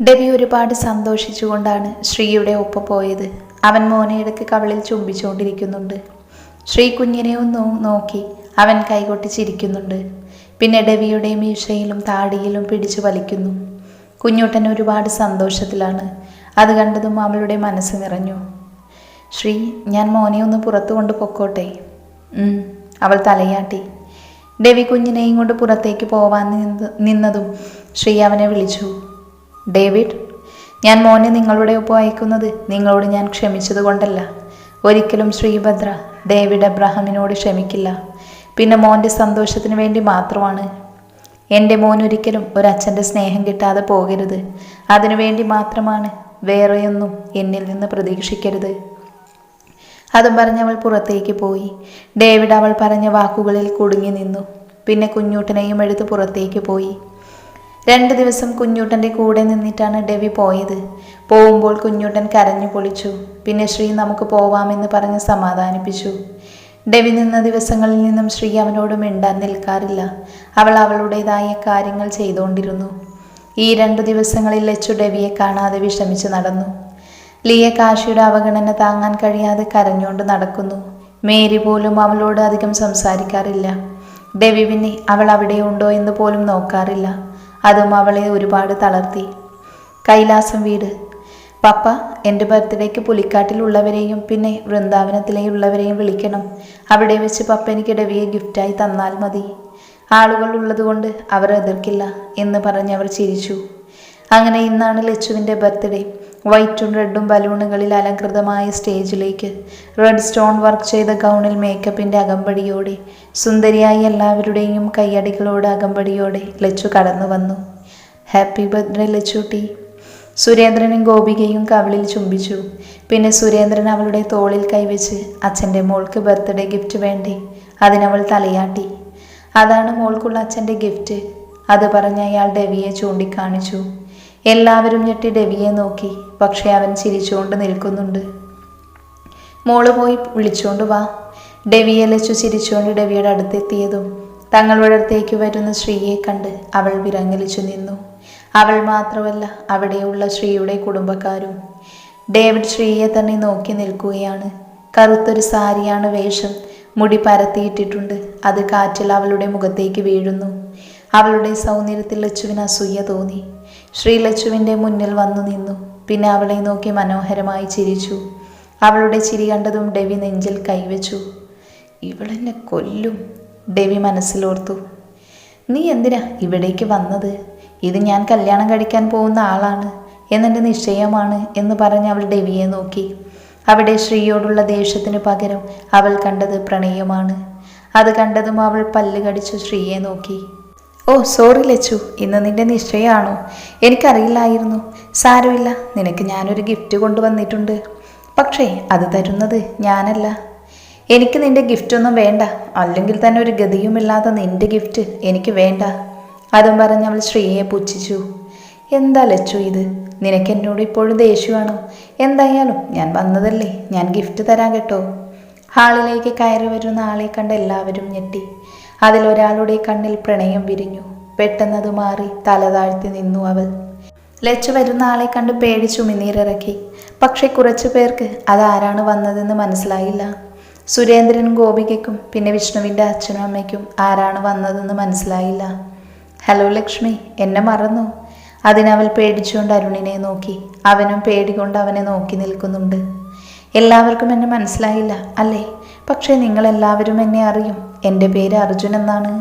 Derby ഒരുപാട് സന്തോഷിച്ചുകൊണ്ടാണ് ശ്രീയുടെ ഒപ്പം പോയത്. അവൻ മോനെ ഇടയ്ക്ക് കവളിൽ ചുംബിച്ചുകൊണ്ടിരിക്കുന്നുണ്ട് ശ്രീ കുഞ്ഞിനെ ഒന്ന് നോക്കി അവൻ കൈകൊട്ടി ചിരിക്കുന്നുണ്ട്. പിന്നെ ഡെവിയുടെ മീശയിലും താടിയിലും പിടിച്ചു വലിക്കുന്നു. കുഞ്ഞുട്ടൻ ഒരുപാട് സന്തോഷത്തിലാണ്. അത് കണ്ടതും അവളുടെ മനസ്സ് നിറഞ്ഞു. ശ്രീ ഞാൻ മോനെ ഒന്ന് പുറത്തു കൊണ്ട് പൊക്കോട്ടെ? അവൾ തലയാട്ടി. ഡെവി കുഞ്ഞിനെയും കൊണ്ട് പുറത്തേക്ക് പോവാൻ നിന്ന് നിന്നതും ശ്രീ അവനെ വിളിച്ചു. ഡേവിഡ് ഞാൻ മോനെ നിങ്ങളുടെ ഒപ്പം അയക്കുന്നത് നിങ്ങളോട് ഞാൻ ക്ഷമിച്ചതുകൊണ്ടല്ല. ഒരിക്കലും ശ്രീഭദ്ര ഡേവിഡ് അബ്രഹാമിനോട് ക്ഷമിക്കില്ല. പിന്നെ മോന്റെ സന്തോഷത്തിന് വേണ്ടി മാത്രമാണ്. എന്റെ മോൻ ഒരിക്കലും ഒരച്ഛന്റെ സ്നേഹം കിട്ടാതെ പോകരുത്. അതിനുവേണ്ടി മാത്രമാണ് വേറെയൊന്നും എന്നിൽ നിന്ന് പ്രതീക്ഷിക്കരുത്. അതും പറഞ്ഞവൾ പുറത്തേക്ക് പോയി. ഡേവിഡ് അവൾ പറഞ്ഞ വാക്കുകളിൽ കുടുങ്ങി നിന്നു. പിന്നെ കുഞ്ഞൂട്ടനെയും എടുത്ത് പുറത്തേക്ക് പോയി. രണ്ട് ദിവസം കുഞ്ഞൂട്ടന്റെ കൂടെ നിന്നിട്ടാണ് ഡെവി പോയത്. പോകുമ്പോൾ കുഞ്ഞൂട്ടൻ കരഞ്ഞു പൊളിച്ചു. പിന്നെ ശ്രീ നമുക്ക് പോവാമെന്ന് പറഞ്ഞ് സമാധാനിപ്പിച്ചു. ഡെവി നിന്ന ദിവസങ്ങളിൽ നിന്നും ശ്രീ അവനോട് മിണ്ടാൻ നിൽക്കാറില്ല. അവൾ അവളുടേതായ കാര്യങ്ങൾ ചെയ്തുകൊണ്ടിരുന്നു ഈ രണ്ടു ദിവസങ്ങളിൽ ലച്ചു ഡെവിയെ കാണാതെ വിഷമിച്ച് നടന്നു. ലിയ കാശിയുടെ അവഗണന താങ്ങാൻ കഴിയാതെ കരഞ്ഞുകൊണ്ട് നടക്കുന്നു. മേരി പോലും അവളോട് അധികം സംസാരിക്കാറില്ല. ഡെവി പിന്നെ അവൾ അവിടെ ഉണ്ടോ എന്ന് പോലും നോക്കാറില്ല. അതും അവളെ ഒരുപാട് തളർത്തി. കൈലാസം വീട്. പപ്പ എന്റെ ബർത്ത്ഡേക്ക് പുലിക്കാട്ടിലുള്ളവരെയും പിന്നെ വൃന്ദാവനത്തിലെയുള്ളവരെയും വിളിക്കണം. അവിടെ വെച്ച് പപ്പ എനിക്ക് ഡെവിയെ ഗിഫ്റ്റായി തന്നാൽ മതി. ആളുകൾ ഉള്ളതുകൊണ്ട് അവർ എതിർക്കില്ല എന്ന് പറഞ്ഞ് അവർ ചിരിച്ചു. അങ്ങനെ ഇന്നാണ് ലച്ചുവിന്റെ ബർത്ത്ഡേ. വൈറ്റും റെഡും ബലൂണുകളിൽ അലങ്കൃതമായ സ്റ്റേജിലേക്ക് റെഡ് സ്റ്റോൺ വർക്ക് ചെയ്ത ഗൗണിൽ മേക്കപ്പിന്റെ അകമ്പടിയോടെ സുന്ദരിയായി എല്ലാവരുടെയും കയ്യടികളോട് അകമ്പടിയോടെ ലച്ചു കടന്നു വന്നു. ഹാപ്പി ബർത്ത്ഡേ ലച്ചുട്ടി. സുരേന്ദ്രനും ഗോപികയും കവിളിൽ ചുംബിച്ചു. പിന്നെ സുരേന്ദ്രൻ അവളുടെ തോളിൽ കൈവച്ച് അച്ഛന്റെ മോൾക്ക് ബർത്ത്ഡേ ഗിഫ്റ്റ് വേണ്ടേ? അതിനവൾ തലയാട്ടി. അതാണ് മോൾക്കുള്ള അച്ഛന്റെ ഗിഫ്റ്റ് അത് പറഞ്ഞ് അയാൾ ഡെവിയെ ചൂണ്ടിക്കാണിച്ചു. എല്ലാവരും ഞെട്ടി ഡെവിയെ നോക്കി. പക്ഷെ അവൻ ചിരിച്ചുകൊണ്ട് നിൽക്കുന്നുണ്ട്. മോൾ പോയി വിളിച്ചുകൊണ്ട് വാ. ഡെവിയെ ലച്ചു ചിരിച്ചുകൊണ്ട് ഡെവിയുടെ അടുത്തെത്തിയതും തങ്ങളുടെ അടുത്തേക്ക് വരുന്ന ശ്രീയെ കണ്ട് അവൾ വിറങ്ങലിച്ചു നിന്നു. അവൾ മാത്രമല്ല അവിടെയുള്ള ശ്രീയുടെ കുടുംബക്കാരും. ഡേവിഡ് ശ്രീയെ തന്നെ നോക്കി നിൽക്കുകയാണ്. കറുത്തൊരു സാരിയാണ് വേഷം മുടി പരത്തിയിട്ടിട്ടുണ്ട്. അത് കാറ്റിൽ അവളുടെ മുഖത്തേക്ക് വീഴുന്നു. അവളുടെ സൗന്ദര്യത്തിൽ ലച്ചുവിന് അസൂയ തോന്നി. ശ്രീ ലച്ചുവിന്റെ മുന്നിൽ വന്നു നിന്നു. പിന്നെ അവളെ നോക്കി മനോഹരമായി ചിരിച്ചു. അവളുടെ ചിരി കണ്ടതും ഡെവി നെഞ്ചിൽ കൈവച്ചു. ഇവളെന്നെ കൊല്ലും ഡെവി മനസ്സിലോർത്തു. നീ എന്തിനാ ഇവിടേക്ക് വന്നത്? ഇത് ഞാൻ കല്യാണം കഴിക്കാൻ പോകുന്ന ആളാണ്. എന്നെന്റെ നിശ്ചയമാണ് എന്ന് പറഞ്ഞ് അവൾ ഡെവിയെ നോക്കി. അവിടെ ശ്രീയോടുള്ള ദേഷ്യത്തിന് പകരം അവൾ കണ്ടത് പ്രണയമാണ്. അത് കണ്ടതും അവൾ പല്ല് കടിച്ചു ശ്രീയെ നോക്കി. Oh sorry Lachu. ഇന്ന് നിന്റെ നിശ്ചയമാണോ? എനിക്കറിയില്ലായിരുന്നു. സാരമില്ല. നിനക്ക് ഞാനൊരു ഗിഫ്റ്റ് കൊണ്ടുവന്നിട്ടുണ്ട്. പക്ഷേ അത് തരുന്നത് ഞാനല്ല. എനിക്ക് നിന്റെ ഗിഫ്റ്റ് ഒന്നും വേണ്ട. അല്ലെങ്കിൽ തന്നെ ഒരു ഗതിയുമില്ലാത്ത നിന്റെ ഗിഫ്റ്റ് എനിക്ക് വേണ്ട. അതും പറഞ്ഞ് അവൾ ശ്രീയെ പുച്ഛിച്ചു. എന്താ ലച്ചു ഇത്? നിനക്ക് എന്നോട് ഇപ്പോഴും ദേഷ്യമാണോ? എന്തായാലും ഞാൻ വന്നതല്ലേ. ഞാൻ ഗിഫ്റ്റ് തരാൻ കേട്ടോ. ഹാളിലേക്ക് കയറി വരുന്ന ആളെ കണ്ട് എല്ലാവരും ഞെട്ടി. അതിലൊരാളുടെ കണ്ണിൽ പ്രണയം വിരിഞ്ഞു. പെട്ടെന്നത് മാറി തല താഴ്ത്തി നിന്നു അവൾ. ലച്ച് വരുന്ന ആളെ കണ്ട് പേടിച്ചു മിന്നീരിറക്കി പക്ഷെ കുറച്ചു പേർക്ക് അതാരാണ് വന്നതെന്ന് മനസ്സിലായില്ല. സുരേന്ദ്രൻ ഗോപികയ്ക്കും പിന്നെ വിഷ്ണുവിന്റെ അച്ഛനും അമ്മയ്ക്കും ആരാണ് വന്നതെന്ന് മനസ്സിലായില്ല. ഹലോ ലക്ഷ്മി എന്നെ മറന്നു. അതിനവൾ പേടിച്ചുകൊണ്ട് അരുണിനെ നോക്കി. അവനും പേടികൊണ്ട് അവനെ നോക്കി നിൽക്കുന്നുണ്ട്. എല്ലാവർക്കും എന്നെ മനസ്സിലായില്ല അല്ലേ? പക്ഷേ നിങ്ങൾ എല്ലാവരും എന്നെ അറിയും. എന്റെ പേര് അർജുൻ എന്നാണ്.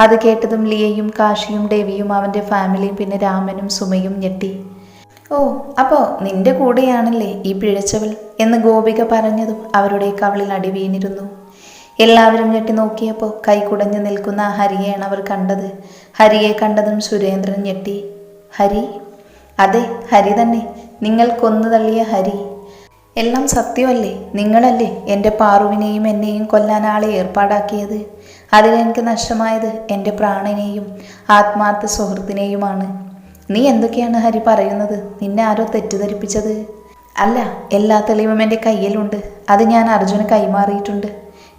അത് കേട്ടതും ലിയയും കാശിയും ദേവിയും അവന്റെ ഫാമിലിയും പിന്നെ രാമനും സുമയും ഞെട്ടി. ഓ അപ്പോൾ നിന്റെ കൂടെയാണല്ലേ ഈ പിഴച്ചവൾ? എന്ന് ഗോപിക പറഞ്ഞതും അവരുടെ കവളിൽ അടി വീണിരുന്നു. എല്ലാവരും ഞെട്ടി നോക്കിയപ്പോൾ കൈ കുടഞ്ഞു നിൽക്കുന്ന ഹരിയെയാണ് അവർ കണ്ടത്. ഹരിയെ കണ്ടതും സുരേന്ദ്രൻ ഞെട്ടി. ഹരി? അതെ ഹരി തന്നെ. നിങ്ങൾ കൊന്നു തള്ളിയ ഹരി. എല്ലാം സത്യമല്ലേ? നിങ്ങളല്ലേ എന്റെ പാറുവിനെയും എന്നെയും കൊല്ലാൻ ആളെ ഏർപ്പാടാക്കിയത്? അതിലെനിക്ക് നഷ്ടമായത് എന്റെ പ്രാണനെയും ആത്മാർത്ഥ സുഹൃത്തിനെയുമാണ്. നീ എന്തൊക്കെയാണ് ഹരി പറയുന്നത്? നിന്നെ ആരോ തെറ്റിദ്ധരിപ്പിച്ചത്? അല്ല എല്ലാ തെളിവും എന്റെ കയ്യിലുണ്ട്. അത് ഞാൻ അർജുന് കൈമാറിയിട്ടുണ്ട്.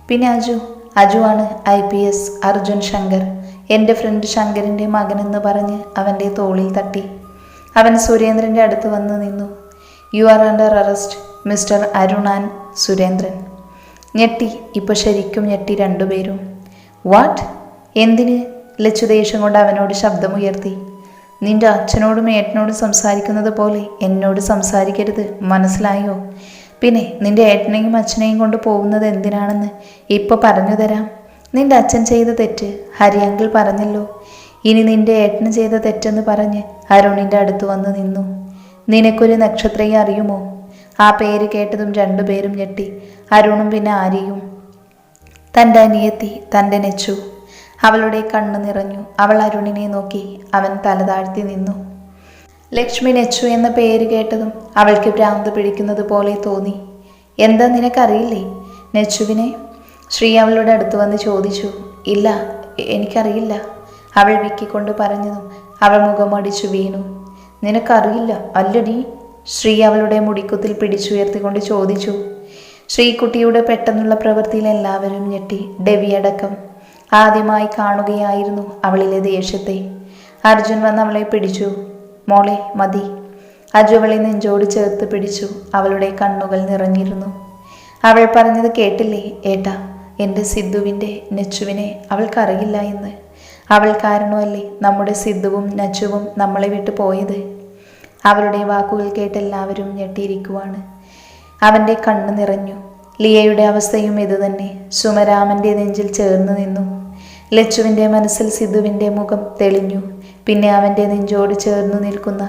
പിന്നെ അജു? അജു ആണ് I P S Arjun Shankar. എന്റെ ഫ്രണ്ട് ശങ്കറിന്റെ മകനെന്ന് പറഞ്ഞ് അവന്റെ തോളിൽ തട്ടി. അവൻ സുരേന്ദ്രന്റെ അടുത്ത് വന്ന് നിന്നു. You are under arrest mister Arun and Surendran. ഞെട്ടി ഇപ്പോൾ ശരിക്കും ഞെട്ടി രണ്ടുപേരും. വാട്ട്? എന്തിന്? ലച്ചുദേശം കൊണ്ട് അവനോട് ശബ്ദമുയർത്തി. നിന്റെ അച്ഛനോടും ഏട്ടനോടും സംസാരിക്കുന്നത് പോലെ എന്നോട് സംസാരിക്കരുത് മനസ്സിലായോ? പിന്നെ നിന്റെ ഏട്ടനെയും അച്ഛനെയും കൊണ്ട് പോകുന്നത് എന്തിനാണെന്ന് ഇപ്പോൾ പറഞ്ഞു തരാം. നിന്റെ അച്ഛൻ ചെയ്ത തെറ്റ് ഹരി പറഞ്ഞല്ലോ. ഇനി നിന്റെ ഏട്ടന് ചെയ്ത തെറ്റെന്ന് പറഞ്ഞ് അരുണിന്റെ അടുത്ത് വന്ന് നിന്നു. നിനക്കൊരു നക്ഷത്രയെ അറിയുമോ? ആ പേര് കേട്ടതും രണ്ടുപേരും ഞെട്ടി. അരുണും പിന്നെ ആര്യയും. തന്റെ അനിയത്തി തന്റെ നെച്ചു. അവളുടെ കണ്ണു നിറഞ്ഞു. അവൾ അരുണിനെ നോക്കി. അവൻ തലതാഴ്ത്തി നിന്നു. ലക്ഷ്മി നെച്ചു എന്ന പേര് കേട്ടതും അവൾക്ക് ഭ്രാന്ത് പിടിക്കുന്നത് പോലെ തോന്നി. എന്താ നിനക്കറിയില്ലേ? നെച്ചുവിനെ? ശ്രീ അവളുടെ അടുത്ത് വന്ന് ചോദിച്ചു. ഇല്ല എനിക്കറിയില്ല. അവൾ വിക്കിക്കൊണ്ട് പറഞ്ഞതും അവൾ മുഖമടിച്ചു വീണു. നിനക്കറിയില്ല? അല്ലടി ശ്രീ അവളുടെ മുടിക്കുത്തിൽ പിടിച്ചുയർത്തിക്കൊണ്ട് ചോദിച്ചു ശ്രീകുട്ടിയുടെ പെട്ടെന്നുള്ള പ്രവൃത്തിയിൽ എല്ലാവരും ഞെട്ടി ഡെവിയടക്കം ആദ്യമായി കാണുകയായിരുന്നു അവളിലെ ദേഷ്യത്തെ. അർജുൻ വന്ന് അവളെ പിടിച്ചു. മോളെ മതി. അജു അവളെ നെഞ്ചോട് ചേർത്ത് പിടിച്ചു. അവളുടെ കണ്ണുകൾ നിറഞ്ഞിരുന്നു. അവൾ പറഞ്ഞത് കേട്ടില്ലേ? ഏട്ടാ എന്റെ സിദ്ധുവിന്റെ നെച്ചുവിനെ അവൾക്കറിയില്ല എന്ന്. അവൾ കാരണമല്ലേ നമ്മുടെ സിദ്ധുവും നച്ചുവും നമ്മളെ വിട്ടു പോയത്? അവളുടെ വാക്കുകൾ കേട്ട് എല്ലാവരും ഞെട്ടിയിരിക്കുവാണ്. അവന്റെ കണ്ണ് നിറഞ്ഞു. ലിയയുടെ അവസ്ഥയും ഇതുതന്നെ സുമരാമന്റെ നെഞ്ചിൽ ചേർന്ന് നിന്നു. ലച്ചുവിന്റെ മനസ്സിൽ സിദ്ധുവിന്റെ മുഖം തെളിഞ്ഞു. പിന്നെ അവന്റെ നെഞ്ചോട് ചേർന്ന് നിൽക്കുന്ന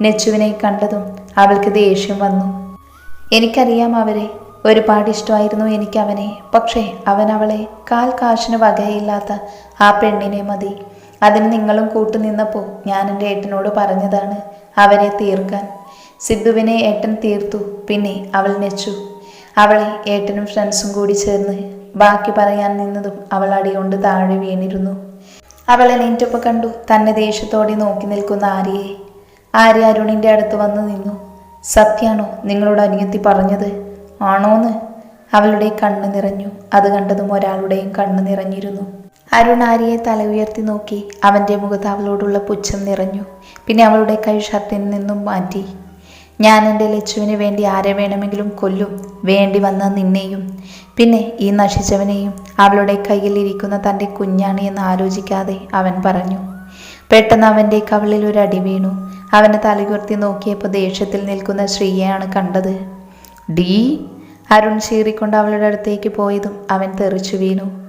നെച്ചുവിനെ കണ്ടതും അവൾക്ക് ദേഷ്യം വന്നു. എനിക്കറിയാം അവരെ. ഒരുപാട് ഇഷ്ടമായിരുന്നു എനിക്ക് അവനെ പക്ഷേ അവൻ അവളെ കാൽ കാശിന് വകയില്ലാത്ത ആ പെണ്ണിനെ മതി. അതിന് നിങ്ങളും കൂട്ടുനിന്നപ്പോൾ ഞാൻ എന്റെ ഏട്ടനോട് പറഞ്ഞതാണ് അവരെ തീർക്കാൻ. സിദ്ധുവിനെ ഏട്ടൻ തീർത്തു പിന്നെ അവൾ നെച്ചു അവളെ ഏട്ടനും ഫ്രണ്ട്സും കൂടി ചേർന്ന് ബാക്കി പറയാൻ നിന്നതും അവൾ അടികൊണ്ട് താഴെ വീണിരുന്നു. അവൾ എണീറ്റപ്പോൾ കണ്ടു തന്നെ ദേഷ്യത്തോടെ നോക്കി നിൽക്കുന്ന ആര്യയെ. ആര്യ അരുണിന്റെ അടുത്ത് വന്നു നിന്നു. സത്യാണോ നിങ്ങളോട് അനിയത്തി പറഞ്ഞത്? ആണോന്ന്? അവളുടെ കണ്ണ് നിറഞ്ഞു. അത് കണ്ടതും ഒരാളുടെയും കണ്ണ് നിറഞ്ഞിരുന്നു. അരുൺ ആര്യയെ തല ഉയർത്തി നോക്കി അവന്റെ മുഖത്ത് അവളോടുള്ള പുച്ഛം നിറഞ്ഞു. പിന്നെ അവളുടെ കൈ ഷർട്ടിൽ നിന്നും മാറ്റി. ഞാൻ എന്റെ ലച്ചുവിന് വേണ്ടി ആരെ വേണമെങ്കിലും കൊല്ലും. വേണ്ടി വന്ന നിന്നെയും. പിന്നെ ഈ നശിച്ചവനെയും അവളുടെ കയ്യിലിരിക്കുന്ന തന്റെ കുഞ്ഞാണ് എന്ന് ആലോചിക്കാതെ അവൻ പറഞ്ഞു. പെട്ടെന്ന് അവന്റെ കവളിൽ ഒരു അടി വീണു. അവനെ തലയുയർത്തി നോക്കിയപ്പോൾ ദേഷ്യത്തിൽ നിൽക്കുന്ന ശ്രീയെയാണ് കണ്ടത്. ഡീ? അരുൺ ചീറിക്കൊണ്ട് അവളുടെ അടുത്തേക്ക് പോയതും അവൻ തെറിച്ചു വീണു.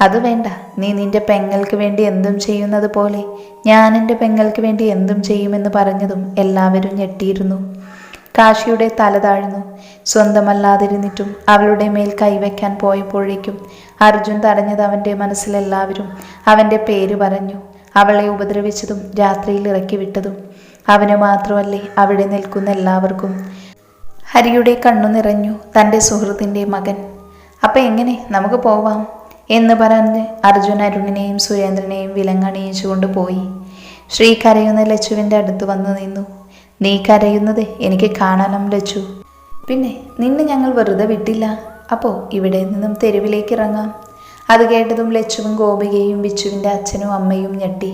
അത് വേണ്ട. നീ നിന്റെ പെങ്ങൾക്ക് വേണ്ടി എന്തും ചെയ്യുന്നത് പോലെ ഞാൻ എന്റെ പെങ്ങൾക്ക് വേണ്ടി എന്തും ചെയ്യുമെന്ന് പറഞ്ഞതും എല്ലാവരും ഞെട്ടിയിരുന്നു. കാശിയുടെ തല താഴ്ന്നു. സ്വന്തമല്ലാതിരുന്നിട്ടും അവളുടെ മേൽ കൈവയ്ക്കാൻ പോയപ്പോഴേക്കും അർജുൻ തടഞ്ഞത് അവന്റെ മനസ്സിലെല്ലാവരും അവന്റെ പേര് പറഞ്ഞു. അവളെ ഉപദ്രവിച്ചതും രാത്രിയിൽ ഇറക്കി വിട്ടതും. അവന് മാത്രമല്ലേ അവിടെ നിൽക്കുന്ന എല്ലാവർക്കും ഹരിയുടെ കണ്ണു നിറഞ്ഞു തന്റെ സുഹൃത്തിന്റെ മകൻ. അപ്പം എങ്ങനെ? നമുക്ക് പോവാം. എന്ന് പറഞ്ഞ് അർജുൻ അരുണിനെയും സുരേന്ദ്രനെയും വിലങ്ങണിയിച്ചുകൊണ്ട് പോയി. ശ്രീ കരയുന്ന ലച്ചുവിന്റെ അടുത്ത് വന്നു നിന്നു. നീ കരയുന്നത് എനിക്ക് കാണണം ലച്ചു. പിന്നെ നിന്നെ ഞങ്ങൾ വെറുതെ വിട്ടില്ല. അപ്പോൾ ഇവിടെ നിന്നും തെരുവിലേക്ക് ഇറങ്ങാം. അത് കേട്ടതും ലച്ചുവും ഗോപികയും ബിച്ചുവിന്റെ അച്ഛനും അമ്മയും ഞെട്ടി.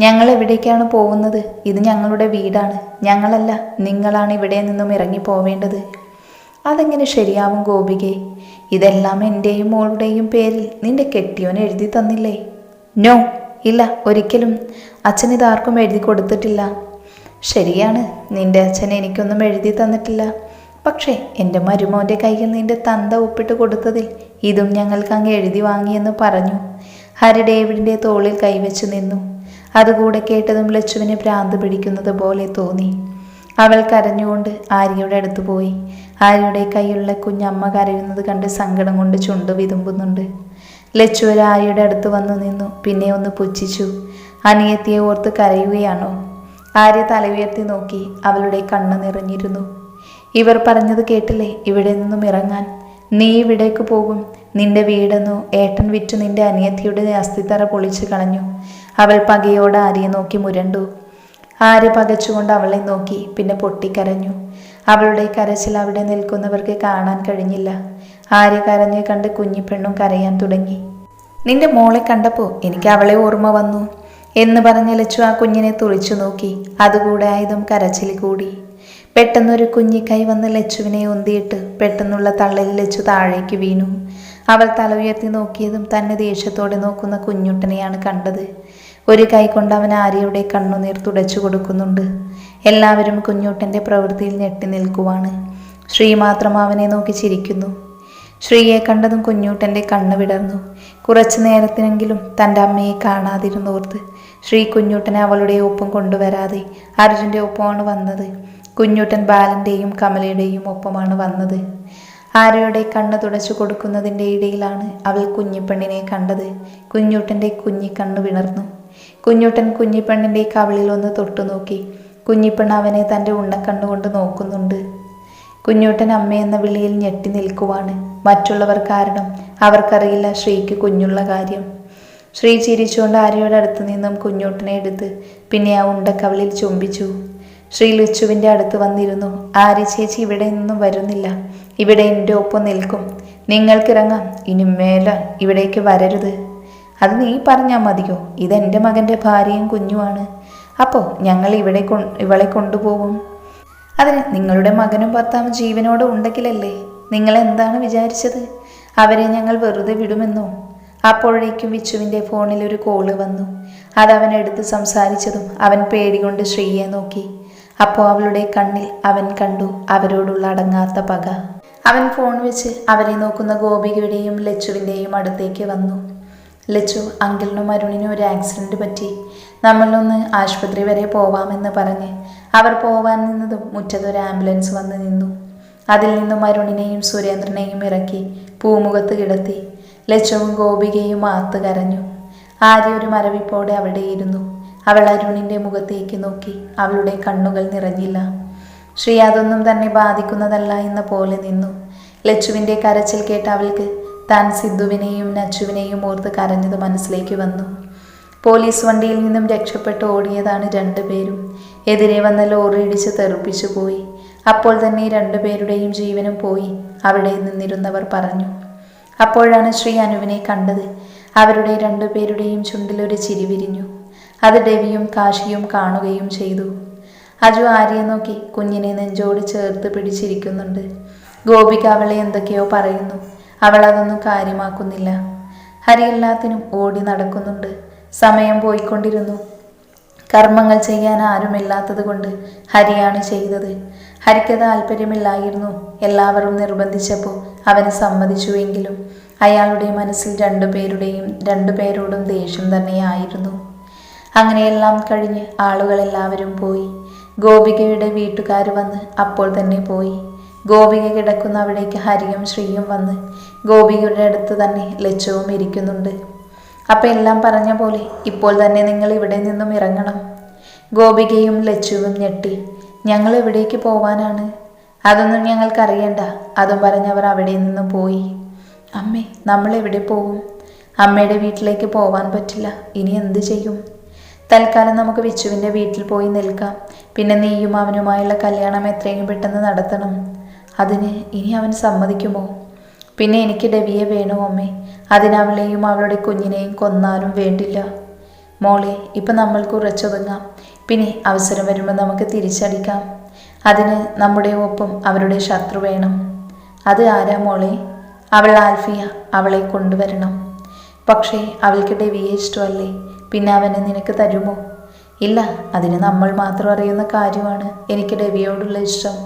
ഞങ്ങൾ എവിടേക്കാണ് പോകുന്നത്? ഇത് ഞങ്ങളുടെ വീടാണ്. ഞങ്ങളല്ല നിങ്ങളാണ് ഇവിടെ നിന്നും ഇറങ്ങി പോവേണ്ടത്. അതെങ്ങനെ ശരിയാവും ഗോപികെ? ഇതെല്ലാം എന്റെയും മോളുടെയും പേരിൽ നിന്റെ കെട്ടിയോൻ എഴുതി തന്നില്ലേ? നോ ഇല്ല ഒരിക്കലും. അച്ഛൻ ഇതാർക്കും എഴുതി കൊടുത്തിട്ടില്ല. ശരിയാണ് നിന്റെ അച്ഛൻ എനിക്കൊന്നും എഴുതി തന്നിട്ടില്ല. പക്ഷേ എന്റെ മരുമോന്റെ കയ്യിൽ നിന്റെ തന്ത ഒപ്പിട്ട് കൊടുത്തതിൽ ഇതും ഞങ്ങൾക്ക് അങ്ങ് എഴുതി വാങ്ങിയെന്ന് പറഞ്ഞു. ഹരി ഡേവിഡിന്റെ തോളിൽ കൈവച്ച് നിന്നു. അതുകൂടെ കേട്ടതും ലച്ചുവിനെ ഭ്രാന്ത് പിടിക്കുന്നത് പോലെ തോന്നി. അവൾ കരഞ്ഞുകൊണ്ട് ആര്യയുടെ അടുത്ത് പോയി. ആര്യയുടെ കൈയുള്ള കുഞ്ഞമ്മ കരയുന്നത് കണ്ട് സങ്കടം കൊണ്ട് ചുണ്ട് വിതുമ്പുന്നുണ്ട്. ലച്ചു ഒരു ആര്യയുടെ അടുത്ത് വന്നു നിന്നു. പിന്നെ ഒന്ന് പുച്ഛിച്ചു. അനിയത്തിയെ ഓർത്ത് കരയുകയാണോ? ആര്യ തല ഉയർത്തി നോക്കി അവളുടെ കണ്ണ് നിറഞ്ഞിരുന്നു. ഇവർ പറഞ്ഞത് കേട്ടില്ലേ? ഇവിടെ നിന്നും ഇറങ്ങാൻ. നീ ഇവിടേക്ക് പോകും. നിന്റെ വീടെന്നോ ഏട്ടൻ വിറ്റു നിന്റെ അനിയത്തിയുടെ അസ്ഥിത്തറ പൊളിച്ചു കളഞ്ഞു. അവൾ പകയോടെ ആര്യെ നോക്കി മുരണ്ടു. ആര്യ പകച്ചുകൊണ്ട് അവളെ നോക്കി പിന്നെ പൊട്ടിക്കരഞ്ഞു. അവളുടെ കരച്ചിൽ അവിടെ നിൽക്കുന്നവർക്ക് കാണാൻ കഴിഞ്ഞില്ല. ആര്യ കരഞ്ഞ് കണ്ട് കുഞ്ഞിപ്പെണ്ണും കരയാൻ തുടങ്ങി. നിന്റെ മോളെ കണ്ടപ്പോൾ എനിക്ക് അവളെ ഓർമ്മ വന്നു എന്ന് പറഞ്ഞ ലച്ചു ആ കുഞ്ഞിനെ തുറിച്ചു നോക്കി. അതുകൂടെ ആയതും കരച്ചിൽ കൂടി. പെട്ടെന്നൊരു കുഞ്ഞിക്കൈ വന്ന് ലച്ചുവിനെ ഉന്തിയിട്ട് പെട്ടെന്നുള്ള തള്ളലിൽ ലച്ചു താഴേക്ക് വീണു. അവൾ തല ഉയർത്തി നോക്കിയതും തന്നെ ദേഷ്യത്തോടെ നോക്കുന്ന കുഞ്ഞുട്ടനെയാണ് കണ്ടത്. ഒരു കൈകൊണ്ട് അവൻ ആര്യയുടെ കണ്ണുനീർ തുടച്ചു കൊടുക്കുന്നുണ്ട്. എല്ലാവരും കുഞ്ഞൂട്ടന്റെ പ്രവൃത്തിയിൽ ഞെട്ടി നിൽക്കുവാണ്. ശ്രീ മാത്രം അവനെ നോക്കി ചിരിക്കുന്നു. ശ്രീയെ കണ്ടതും കുഞ്ഞൂട്ടന്റെ കണ്ണ് വിടർന്നു. കുറച്ചു നേരത്തിനെങ്കിലും തന്റെ അമ്മയെ കാണാതിരുന്നോർത്ത് ശ്രീ കുഞ്ഞൂട്ടനെ അവളുടെ ഒപ്പം കൊണ്ടുവരാതെ അർജുന്റെ ഒപ്പമാണ് വന്നത്. കുഞ്ഞൂട്ടൻ ബാലന്റെയും കമലയുടെയും ഒപ്പമാണ് വന്നത്. ആരയുടെ കണ്ണ് തുടച്ചു കൊടുക്കുന്നതിന്റെ ഇടയിലാണ് അവൾ കുഞ്ഞിപ്പെണ്ണിനെ കണ്ടത്. കുഞ്ഞൂട്ടന്റെ കുഞ്ഞിക്കണ്ണ് വിണർന്നു. കുഞ്ഞൂട്ടൻ കുഞ്ഞിപ്പെണ്ണിന്റെ കവിളിൽ ഒന്ന് തൊട്ടു നോക്കി. കുഞ്ഞിപ്പെണ്ണ് അവനെ തന്റെ ഉണ്ണക്കണ്ണുകൊണ്ട് നോക്കുന്നുണ്ട്. കുഞ്ഞൂട്ടൻ അമ്മയെന്ന വിളിയിൽ ഞെട്ടി നിൽക്കുവാണ്. മറ്റുള്ളവർ കാരണം അവർക്കറിയില്ല ശ്രീക്ക് കുഞ്ഞുള്ള കാര്യം. ശ്രീ ചിരിച്ചുകൊണ്ട് ആര്യയുടെ അടുത്ത് നിന്നും കുഞ്ഞൂട്ടനെ എടുത്ത് പിന്നെ ആ ഉണ്ടക്കവളിൽ ചുംബിച്ചു. ശ്രീ ലിച്ചുവിന്റെ അടുത്ത് വന്നിരുന്നു. ആര്യ ചേച്ചി ഇവിടെ നിന്നും വരുന്നില്ല. ഇവിടെ എന്റെ ഒപ്പം നിൽക്കും. നിങ്ങൾക്കിറങ്ങാം. ഇനി മേല ഇവിടേക്ക് വരരുത്. അത് നീ പറഞ്ഞാൽ മതിയോ? ഇതെന്റെ മകന്റെ ഭാര്യയും കുഞ്ഞുമാണ്. അപ്പോൾ ഞങ്ങൾ ഇവിടെ കൊ ഇവളെ കൊണ്ടുപോകും. അതിന് നിങ്ങളുടെ മകനും ഭർത്താവും ജീവനോടെ ഉണ്ടെങ്കിലല്ലേ നിങ്ങൾ എന്താണ് വിചാരിച്ചത്? അവരെ ഞങ്ങൾ വെറുതെ വിടുമെന്നോ? അപ്പോഴേക്കും വിച്ചുവിന്റെ ഫോണിൽ ഒരു കോൾ വന്നു. അതവൻ എടുത്ത് സംസാരിച്ചതും അവൻ പേടികൊണ്ട് ശ്രീയെ നോക്കി. അപ്പോൾ അവളുടെ കണ്ണിൽ അവൻ കണ്ടു അവരോടുള്ള അടങ്ങാത്ത പക. അവൻ ഫോൺ വെച്ച് അവരെ നോക്കുന്ന ഗോപികയുടെയും ലച്ചുവിന്റെയും അടുത്തേക്ക് വന്നു. ലച്ചു അങ്കിളിനും അരുണിനും ഒരു ആക്സിഡന്റ് പറ്റി. നമ്മളൊന്ന് ആശുപത്രി വരെ പോവാമെന്ന് പറഞ്ഞ് അവർ പോവാൻ നിന്നതും മുറ്റത്തൊരു ആംബുലൻസ് വന്ന് നിന്നു. അതിൽ നിന്നും അരുണിനെയും സുരേന്ദ്രനെയും ഇറക്കി പൂമുഖത്ത് കിടത്തി. ലച്ചുവും ഗോപികയും ആത്ത് കരഞ്ഞു. ആര്യ ഒരു മരവിപ്പോടെ അവിടെ ഇരുന്നു. അവൾ അരുണിന്റെ മുഖത്തേക്ക് നോക്കി. അവളുടെ കണ്ണുകൾ നിറഞ്ഞില്ല. ശ്രീ അതൊന്നും തന്നെ ബാധിക്കുന്നതല്ല എന്ന പോലെ നിന്നു. ലച്ചുവിന്റെ കരച്ചിൽ കേട്ട് അവൾക്ക് താൻ സിദ്ധുവിനെയും നച്ചുവിനെയും ഓർത്ത് കരഞ്ഞത് മനസ്സിലേക്ക് വന്നു. പോലീസ് വണ്ടിയിൽ നിന്നും രക്ഷപ്പെട്ട് ഓടിയതാണ് രണ്ടുപേരും എതിരെ വന്ന ലോറി ഇടിച്ച് തെറിപ്പിച്ചു പോയി. അപ്പോൾ തന്നെ രണ്ടുപേരുടെയും ജീവനും പോയി. അവിടെ നിന്നിരുന്നവർ പറഞ്ഞു അപ്പോഴാണ് ശ്രീ അനുവിനെ കണ്ടത്. അവരുടെ രണ്ടുപേരുടെയും ചുണ്ടിലൊരു ചിരി വിരിഞ്ഞു. അത് ഡെവിയും കാശിയും കാണുകയും ചെയ്തു. അജു ആര്യെ നോക്കി കുഞ്ഞിനെ നെഞ്ചോട് ചേർത്ത് പിടിച്ചിരിക്കുന്നുണ്ട്. ഗോപിക അവളെ എന്തൊക്കെയോ പറയുന്നു. അവൾ അതൊന്നും കാര്യമാക്കുന്നില്ല. ഹരി എല്ലാത്തിനും ഓടി നടക്കുന്നുണ്ട്. സമയം പോയിക്കൊണ്ടിരുന്നു. കർമ്മങ്ങൾ ചെയ്യാൻ ആരുമില്ലാത്തത് കൊണ്ട് ഹരിയാണ് ചെയ്തത്. ഹരിക്ക് താല്പര്യമില്ലായിരുന്നു എല്ലാവരും നിർബന്ധിച്ചപ്പോൾ അവന് സമ്മതിച്ചുവെങ്കിലും അയാളുടെ മനസ്സിൽ രണ്ടുപേരുടെയും രണ്ടുപേരോടും ദേഷ്യം തന്നെയായിരുന്നു. അങ്ങനെയെല്ലാം കഴിഞ്ഞ് ആളുകളെല്ലാവരും പോയി. ഗോപികയുടെ വീട്ടുകാർ വന്ന് അപ്പോൾ തന്നെ പോയി. ഗോപിക കിടക്കുന്ന അവിടേക്ക് ഹരിയും ശ്രീയും വന്ന് ഗോപികയുടെ അടുത്ത് തന്നെ ലച്ചവും ഇരിക്കുന്നുണ്ട്. അപ്പം എല്ലാം പറഞ്ഞ പോലെ ഇപ്പോൾ തന്നെ നിങ്ങൾ ഇവിടെ നിന്നും ഇറങ്ങണം. ഗോപികയും ലച്ചുവും ഞെട്ടി ഞങ്ങൾ എവിടേക്ക് പോവാനാണ്? അതൊന്നും ഞങ്ങൾക്കറിയണ്ട അതും പറഞ്ഞവർ അവിടെ നിന്ന് പോയി. അമ്മേ നമ്മൾ എവിടെ പോവും? അമ്മയുടെ വീട്ടിലേക്ക് പോവാൻ പറ്റില്ല ഇനി എന്ത് ചെയ്യും? തൽക്കാലം നമുക്ക് വിച്ചുവിന്റെ വീട്ടിൽ പോയി നിൽക്കാം. പിന്നെ നീയും അവനുമായുള്ള കല്യാണം എത്രയും പെട്ടെന്ന് നടത്തണം. അതിന് ഇനി അവൻ സമ്മതിക്കുമോ? പിന്നെ എനിക്ക് ഡെവിയെ വേണോ അമ്മേ? അതിനവളെയും അവളുടെ കുഞ്ഞിനെയും കൊന്നാലും വേണ്ടില്ല. മോളെ ഇപ്പം നമ്മൾക്ക് ഉറച്ചൊതുങ്ങാം പിന്നെ അവസരം വരുമ്പോൾ നമുക്ക് തിരിച്ചടിക്കാം. അതിന് നമ്മുടെ ഒപ്പം അവരുടെ ശത്രു വേണം. അത് ആരാ മോളെ? അവൾ ആൽഫിയ അവളെ കൊണ്ടുവരണം. പക്ഷേ അവൾക്ക് ഡെവിയെ ഇഷ്ടമല്ലേ? പിന്നെ അവനെ നിനക്ക് തരുമോ? ഇല്ല അതിന് നമ്മൾ മാത്രം അറിയുന്ന കാര്യമാണ് എനിക്ക് ഡെവിയോടുള്ള ഇഷ്ടം.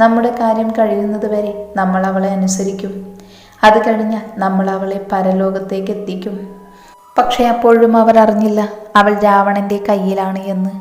നമ്മുടെ കാര്യം കഴിയുന്നത് വരെ നമ്മൾ അവളെ അനുസരിക്കും. അത് കഴിഞ്ഞാൽ നമ്മൾ അവളെ പരലോകത്തേക്ക് എത്തിക്കും. പക്ഷേ അപ്പോഴും അവർ അറിഞ്ഞില്ല അവൾ രാവണന്റെ കയ്യിലാണ് എന്ന്.